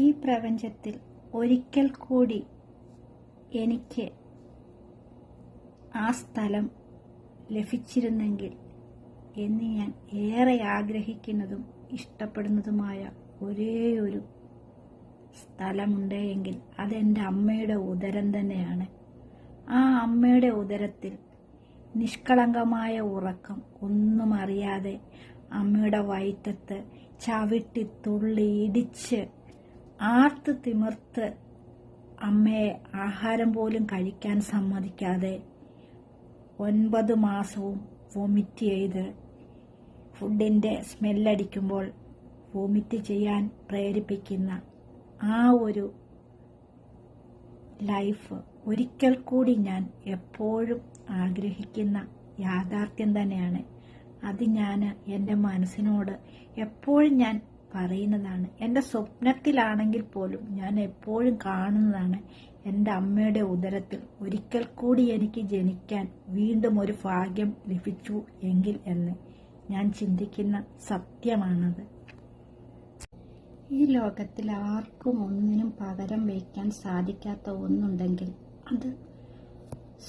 ഈ പ്രപഞ്ചത്തിൽ ഒരിക്കൽ കൂടി എനിക്ക് ആ സ്ഥലം ലഭിച്ചിരുന്നെങ്കിൽ എന്ന് ഞാൻ ഏറെ ആഗ്രഹിക്കുന്നതും ഇഷ്ടപ്പെടുന്നതുമായ ഒരേ ഒരു സ്ഥലമുണ്ട് എങ്കിൽ അതെന്റെ അമ്മയുടെ ഉദരം തന്നെയാണ്. ആ അമ്മയുടെ ഉദരത്തിൽ നിഷ്കളങ്കമായ ഉറക്കം ഒന്നും അറിയാതെ അമ്മയുടെ വയറ്റത്ത് ചവിട്ടി തുള്ളി ഇടിച്ച് ആർത്ത് തിമിർത്ത് അമ്മയെ ആഹാരം പോലും കഴിക്കാൻ സമ്മതിക്കാതെ ഒൻപത് മാസവും വൊമിറ്റ് ചെയ്ത് ഫുഡിന്റെ സ്മെല്ലടിക്കുമ്പോൾ വോമിറ്റ് ചെയ്യാൻ പ്രേരിപ്പിക്കുന്ന ആ ഒരു ലൈഫ് ഒരിക്കൽ കൂടി ഞാൻ എപ്പോഴും ആഗ്രഹിക്കുന്ന യാഥാർത്ഥ്യം തന്നെയാണ്. അത് ഞാൻ എന്റെ മനസ്സിനോട് എപ്പോഴും ഞാൻ പറയുന്നതാണ്. എന്റെ സ്വപ്നത്തിലാണെങ്കിൽ പോലും ഞാൻ എപ്പോഴും കാണുന്നതാണ് എന്റെ അമ്മയുടെ ഉദരത്തിൽ. ഒരിക്കൽ കൂടി എനിക്ക് ജനിക്കാൻ വീണ്ടും ഒരു ഭാഗ്യം ലഭിച്ചു എങ്കിൽ എന്ന്. ഞാൻ ചിന്തിക്കുന്ന സത്യമാണത്. ഈ ലോകത്തിൽ ആർക്കും ഒന്നിനും പകരം വയ്ക്കാൻ സാധിക്കാത്ത ഒന്നുണ്ടെങ്കിൽ അത്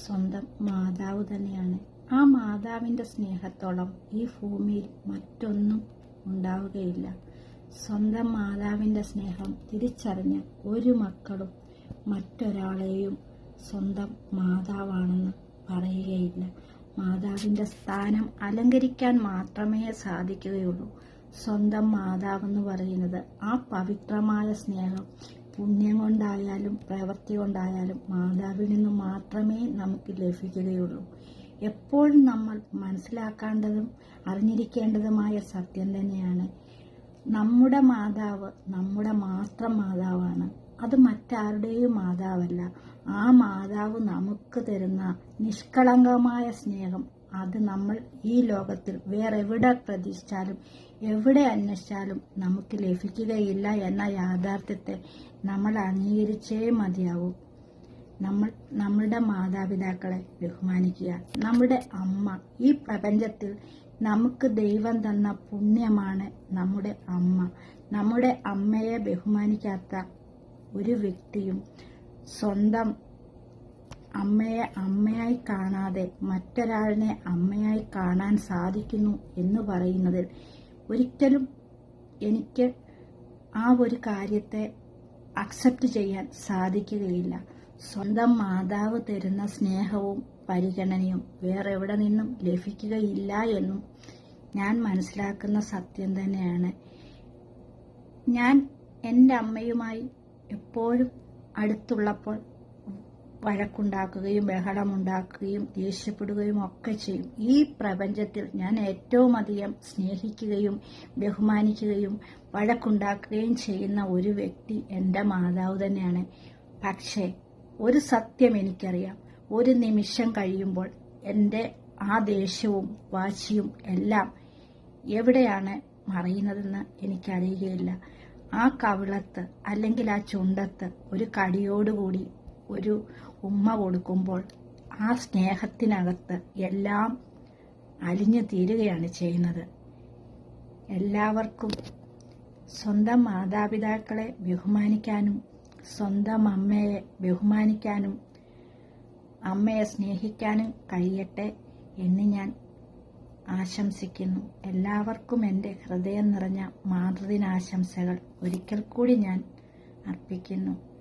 സ്വന്തം മാതാവ് തന്നെയാണ്. ആ മാതാവിന്റെ സ്നേഹത്തോളം ഈ ഭൂമിയിൽ മറ്റൊന്നും ഉണ്ടാവുകയില്ല. സ്വന്തം മാതാവിന്റെ സ്നേഹം തിരിച്ചറിഞ്ഞ ഒരു മക്കളും മറ്റൊരാളെയും സ്വന്തം മാതാവാണെന്ന് പറയുകയില്ല. മാതാവിന്റെ സ്ഥാനം അലങ്കരിക്കാൻ മാത്രമേ സാധിക്കുകയുള്ളൂ. സ്വന്തം മാതാവെന്ന് പറയുന്നത് ആ പവിത്രമായ സ്നേഹം പുണ്യം കൊണ്ടായാലും പ്രവൃത്തി കൊണ്ടായാലും മാതാവിൽ നിന്ന് മാത്രമേ നമുക്ക് ലഭിക്കുകയുള്ളൂ. എപ്പോഴും നമ്മൾ മനസ്സിലാക്കേണ്ടതും അറിഞ്ഞിരിക്കേണ്ടതുമായ സത്യം തന്നെയാണ് നമ്മുടെ മാതാവ് നമ്മുടെ മാത്രം മാതാവാണ്. അത് മറ്റാരുടെയും മാതാവല്ല. ആ മാതാവ് നമുക്ക് തരുന്ന നിഷ്കളങ്കമായ സ്നേഹം. അത് നമ്മൾ ഈ ലോകത്തിൽ വേറെ എവിടെ പ്രതീക്ഷിച്ചാലും എവിടെ അന്വേഷിച്ചാലും നമുക്ക് ലഭിക്കുകയില്ല എന്ന യാഥാർത്ഥ്യത്തെ നമ്മൾ അംഗീകരിച്ചേ മതിയാവൂ. നമ്മൾ നമ്മളുടെ മാതാപിതാക്കളെ ബഹുമാനിക്കുക. നമ്മുടെ അമ്മ ഈ പ്രപഞ്ചത്തിൽ നമുക്ക് ദൈവം തന്ന പുണ്യമാണ് നമ്മുടെ അമ്മ. നമ്മുടെ അമ്മയെ ബഹുമാനിക്കാത്ത ഒരു വ്യക്തിയും സ്വന്തം അമ്മയെ അമ്മയായി കാണാതെ മറ്റൊരാളിനെ അമ്മയായി കാണാൻ സാധിക്കുന്നു എന്ന് പറയുന്നതിൽ ഒരിക്കലും എനിക്ക് ആ ഒരു കാര്യത്തെ അക്സെപ്റ്റ് ചെയ്യാൻ സാധിക്കുകയില്ല. സ്വന്തം മാതാവ് തരുന്ന സ്നേഹവും പരിഗണനയും വേറെ എവിടെ നിന്നും ലഭിക്കുകയില്ല എന്നും ഞാൻ മനസ്സിലാക്കുന്ന സത്യം തന്നെയാണ്. ഞാൻ എന്റെ അമ്മയുമായി എപ്പോഴും അടുത്തുള്ളപ്പോൾ വഴക്കുണ്ടാക്കുകയും ബഹളമുണ്ടാക്കുകയും ദേഷ്യപ്പെടുകയും ഒക്കെ ചെയ്യും. ഈ പ്രപഞ്ചത്തിൽ ഞാൻ ഏറ്റവും അധികം സ്നേഹിക്കുകയും ബഹുമാനിക്കുകയും വഴക്കുണ്ടാക്കുകയും ചെയ്യുന്ന ഒരു വ്യക്തി എന്റെ മാതാവ് തന്നെയാണ്. പക്ഷേ ഒരു സത്യം എനിക്കറിയാം. ഒരു നിമിഷം കഴിയുമ്പോൾ എന്റെ ആ ദേഷ്യവും വാശിയും എല്ലാം എവിടെയാണ് മറയുന്നതെന്ന് എനിക്കറിയുകയില്ല. ആ കവിളത്ത് അല്ലെങ്കിൽ ആ ചുണ്ടത്ത് ഒരു കടിയോടുകൂടി ഒരു ഉമ്മ കൊടുക്കുമ്പോൾ ആ സ്നേഹത്തിനകത്ത് എല്ലാം അലിഞ്ഞു തീരുകയാണ് ചെയ്യുന്നത്. എല്ലാവർക്കും സ്വന്തം മാതാപിതാക്കളെ ബഹുമാനിക്കാനും സ്വന്തം അമ്മയെ ബഹുമാനിക്കാനും അമ്മയെ സ്നേഹിക്കാനും കഴിയട്ടെ എന്ന് ഞാൻ ആശംസിക്കുന്നു. എല്ലാവർക്കും എന്റെ ഹൃദയം നിറഞ്ഞ മാതൃദിനാശംസകൾ. ഒരിക്കൽ കൂടി ഞാൻ അർപ്പിക്കുന്നു.